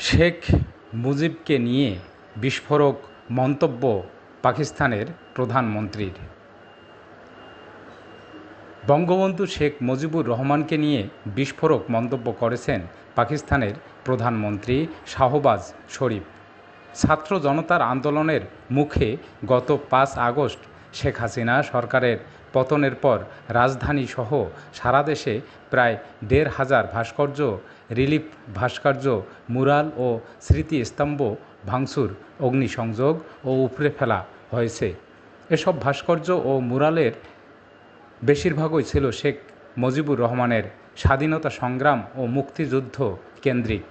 শেখ মুজিবকে নিয়ে বিস্ফোরক মন্তব্য পাকিস্তানের প্রধানমন্ত্রীর। বঙ্গবন্ধু শেখ মুজিবুর রহমানকে নিয়ে বিস্ফোরক মন্তব্য করেছেন পাকিস্তানের প্রধানমন্ত্রী শাহবাজ শরীফ। ছাত্র জনতার আন্দোলনের মুখে গত পাঁচ আগস্ট শেখ হাসিনা সরকারের পতনের পর রাজধানীসহ সারা দেশে প্রায় দেড় হাজার ভাস্কর্য, রিলিফ ভাস্কর্য, মুরাল ও স্মৃতিস্তম্ভ, ভাঙচুর, অগ্নিসংযোগ ও উপড়ে ফেলা হয়েছে। এসব ভাস্কর্য ও মুরালের বেশিরভাগই ছিল শেখ মুজিবুর রহমানের স্বাধীনতা সংগ্রাম ও মুক্তিযুদ্ধ কেন্দ্রিক।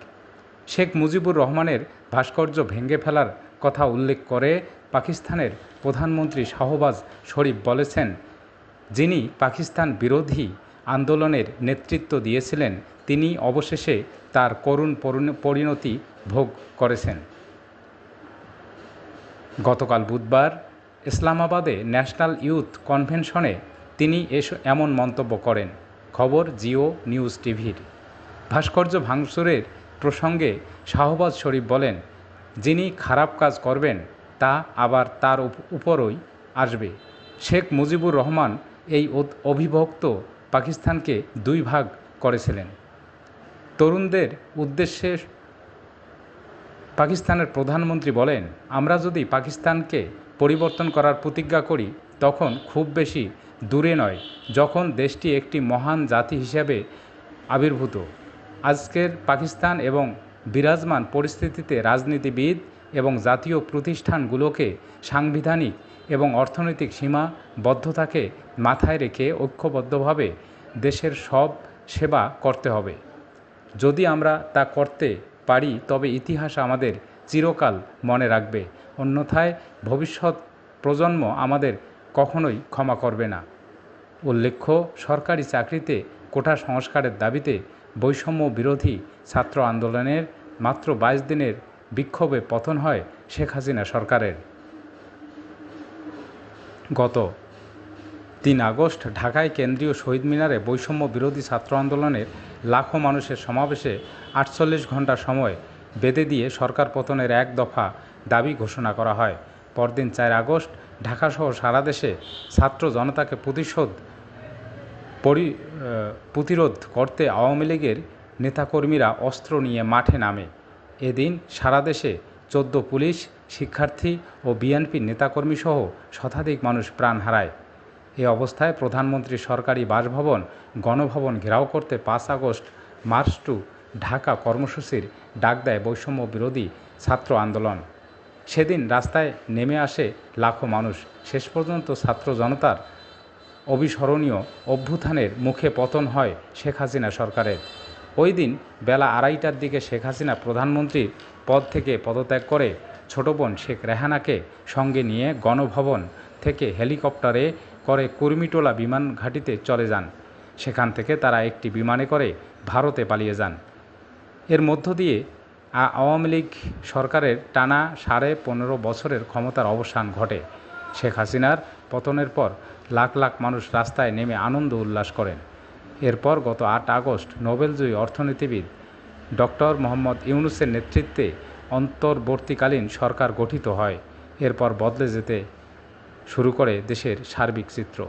শেখ মুজিবুর রহমানের ভাস্কর্য ভেঙে ফেলার কথা উল্লেখ করে পাকিস্তানের প্রধানমন্ত্রী শাহবাজ শরীফ বলেছেন যিনি পাকিস্তান বিরোধী আন্দোলনের নেতৃত্ব দিয়েছিলেন, তিনি অবশেষে তার করুণ পরিণতি ভোগ করেছেন। গতকাল বুধবার ইসলামাবাদে ন্যাশনাল ইউথ কনভেনশনে তিনি এস, এমন মন্তব্য করেন। খবর জিও নিউজ টিভির। ভাস্কর্য ভাঙচুরের প্রসঙ্গে শাহবাজ শরীফ বলেন, যিনি খারাপ কাজ করবেন, তা আবার তার উপরই আসবে। শেখ মুজিবুর রহমান এই অবিভক্ত পাকিস্তানকে দুই ভাগ করেছিলেন। তরুণদের উদ্দেশ্যে পাকিস্তানের প্রধানমন্ত্রী বলেন, আমরা যদি পাকিস্তানকে পরিবর্তন করার প্রতিজ্ঞা করি, তখন খুব বেশি দূরে নয়, যখন দেশটি একটি মহান জাতি হিসেবে আবির্ভূত। আজকের পাকিস্তান এবং বিরাজমান পরিস্থিতিতে রাজনীতিবিদ এবং জাতীয় প্রতিষ্ঠানগুলোকে সাংবিধানিক এবং অর্থনৈতিক সীমাবদ্ধতাকে মাথায় রেখে ঐক্যবদ্ধভাবে দেশের সব সেবা করতে হবে। যদি আমরা তা করতে পারি, তবে ইতিহাস আমাদের চিরকাল মনে রাখবে। অন্যথায় ভবিষ্যৎ প্রজন্ম আমাদের কখনোই ক্ষমা করবে না। উল্লেখ্য, সরকারি চাকরিতে কোটা সংস্কারের দাবিতে বৈষম্য বিরোধী ছাত্র আন্দোলনের মাত্র বাইশ দিনের বিক্ষোভে পতন হয় শেখ হাসিনা সরকারের। গত তিন আগস্ট ঢাকায় কেন্দ্রীয় শহীদ মিনারে বৈষম্য বিরোধী ছাত্র আন্দোলনের লাখো মানুষের সমাবেশে আটচল্লিশ ঘণ্টা সময় বেঁধে দিয়ে সরকার পতনের এক দফা দাবি ঘোষণা করা হয়। পরদিন চার আগস্ট ঢাকাসহ সারা দেশে ছাত্র জনতাকে প্রতিশোধ, পরি প্রতিরোধ করতে আওয়ামী লীগের নেতাকর্মীরা অস্ত্র নিয়ে মাঠে নামে। এদিন সারা দেশে চোদ্দ পুলিশ, শিক্ষার্থী ও বিএনপির নেতাকর্মীসহ শতাধিক মানুষ প্রাণ হারায়। এ অবস্থায় প্রধানমন্ত্রী সরকারি বাসভবন, গণভবন ঘেরাও করতে পাঁচ আগস্ট মার্চ টু ঢাকা কর্মসূচির ডাক দেয় বৈষম্য বিরোধী ছাত্র আন্দোলন। সেদিন রাস্তায় নেমে আসে লাখো মানুষ। শেষ পর্যন্ত ছাত্র জনতার অবিস্মরণীয় অভ্যুত্থানের মুখে পতন হয় শেখ হাসিনা সরকারের। ওই দিন বেলা আড়াইটার দিকে শেখ হাসিনা প্রধানমন্ত্রীর পদ থেকে পদত্যাগ করে ছোট বোন শেখ রেহানাকে সঙ্গে নিয়ে গণভবন থেকে হেলিকপ্টারে করে কুর্মিটোলা বিমান ঘাঁটিতে চলে যান। সেখান থেকে তারা একটি বিমানে করে ভারতে পালিয়ে যান। এর মধ্য দিয়ে আওয়ামী লীগ সরকারের টানা সাড়ে পনেরো বছরের ক্ষমতার অবসান ঘটে। শেখ হাসিনার পতনের পর লাখ লাখ মানুষ রাস্তায় নেমে আনন্দ উল্লাস করেন। এরপর গত আট আগস্ট নোবেলজয়ী অর্থনীতিবিদ ডক্টর মোহাম্মদ ইউনুসের নেতৃত্বে অন্তর্বর্তীকালীন সরকার গঠিত হয়। এরপর বদলে যেতে শুরু করে দেশের সার্বিক চিত্র।